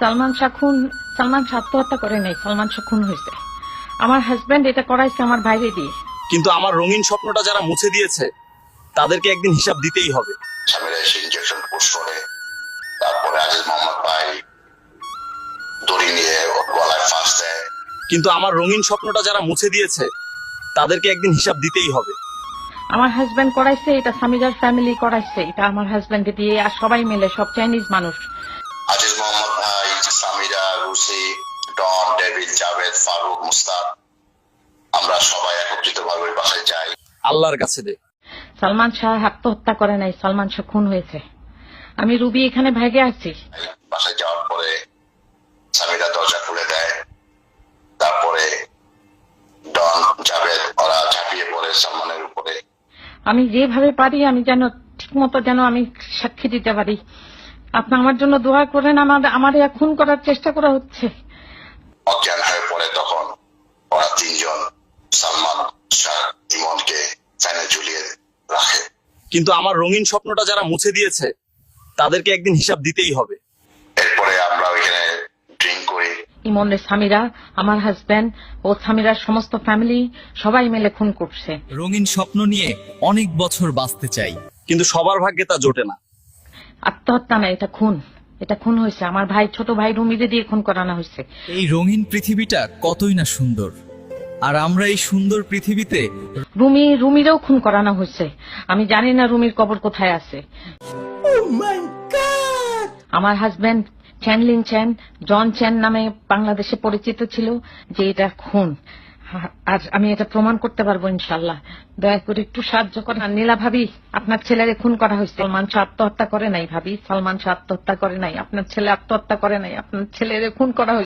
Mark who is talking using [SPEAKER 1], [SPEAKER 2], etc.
[SPEAKER 1] সালমান শাহ খুন সালমান শাহ আত্মহত্যা করে নাই সালমান শাহ খুন হয়েছে আমার হাজবেন্ড এটা করাইছে আমার বাইরে দিয়ে।
[SPEAKER 2] কিন্তু আমার রঙিন স্বপ্নটা যারা মুছে দিয়েছে তাদেরকে একদিন হিসাব দিতেই হবে।
[SPEAKER 3] স্বামীরা এসে ইঞ্জেকশন পুশ করে তারপরে আজিজ মোহাম্মদ ভাই দড়ি নিয়ে গলায় ফাঁস দেয়।
[SPEAKER 2] কিন্তু আমার রঙিন স্বপ্নটা যারা মুছে দিয়েছে তাদেরকে একদিন হিসাব দিতেই হবে।
[SPEAKER 1] আমার হাজবেন্ড করাইছে এটা সামিজার ফ্যামিলি করাইছে এটা আমার হাজবেন্ড দিয়ে আর সবাই মিলে সব চাইনিজ মানুষ।
[SPEAKER 3] সামিরা ডন ডেভিড জাভেদ ফারুক মুস্তাক আমরা সবাই একত্রিত ভাবে ওই বাসায় যাই।
[SPEAKER 2] আল্লাহর কাছে দে।
[SPEAKER 1] সালমান শাহ আত্মহত্যা করে নাই সালমান শাহ খুন হয়েছে। আমি রুবি এখানে ভেগে আছি।
[SPEAKER 3] বাসায় যাওয়ার পরে সামিরা দরজা খুলে দেয়। তারপরে ডন জাভেদ ওরা ঝাঁপিয়ে পড়ে সালমানের উপরে।
[SPEAKER 1] আমি যেভাবে পারি আমি যেন ঠিক মতো যেন আমি সাক্ষী দিতে পারি। আপনি আমার জন্য দোয়া করেন আমার আমার খুন করার চেষ্টা করা হচ্ছে।
[SPEAKER 3] অজ্ঞান হয়ে পড়ে তখন ওরা তিনজন সালমান শাহ ইমনকে ফ্যানে ঝুলিয়ে রাখে।
[SPEAKER 2] কিন্তু আমার রঙিন স্বপ্নটা যারা মুছে দিয়েছে তাদেরকে একদিন হিসাব দিতেই হবে।
[SPEAKER 3] এরপরে আমরা ওইখানে ড্রিঙ্ক করি।
[SPEAKER 1] ইমনের স্বামীরা আমার হাজব্যান্ড ও স্বামীরার সমস্ত ফ্যামিলি সবাই মিলে খুন করছে।
[SPEAKER 4] রঙিন স্বপ্ন নিয়ে অনেক বছর বাঁচতে চাই
[SPEAKER 2] কিন্তু সবার ভাগ্যে তা জোটে না।
[SPEAKER 1] আত্মহত্যা না এটা খুন। এটা খুন হয়েছে। আমার ভাই ছোট ভাই রুমিরে দিয়ে খুন করানো হয়েছে।
[SPEAKER 4] এই রঙিন পৃথিবীটা কতই না সুন্দর। আর আমরা এই সুন্দর পৃথিবীতে
[SPEAKER 1] রুমি রুমিরেও খুন করানো হয়েছে। আমি জানি না রুমির কবর কোথায় আছে। আমার হাজবেন্ড চ্যানলিন চ্যান জন চ্যান নামে বাংলাদেশে পরিচিত ছিল যে এটা খুন। আর আমি এটা প্রমাণ করতে পারব ইনশাল্লাহ দয়া করে একটু সাহায্য করেন। আর নীলা ভাবি, আপনার ছেলের খুন করা হয়েছে। সালমান শাহ আত্মহত্যা করে নাই ভাবি। সালমান শাহ আত্মহত্যা করে নাই। আপনার ছেলে আত্মহত্যা করে নাই। আপনার ছেলের খুন করা হয়েছে।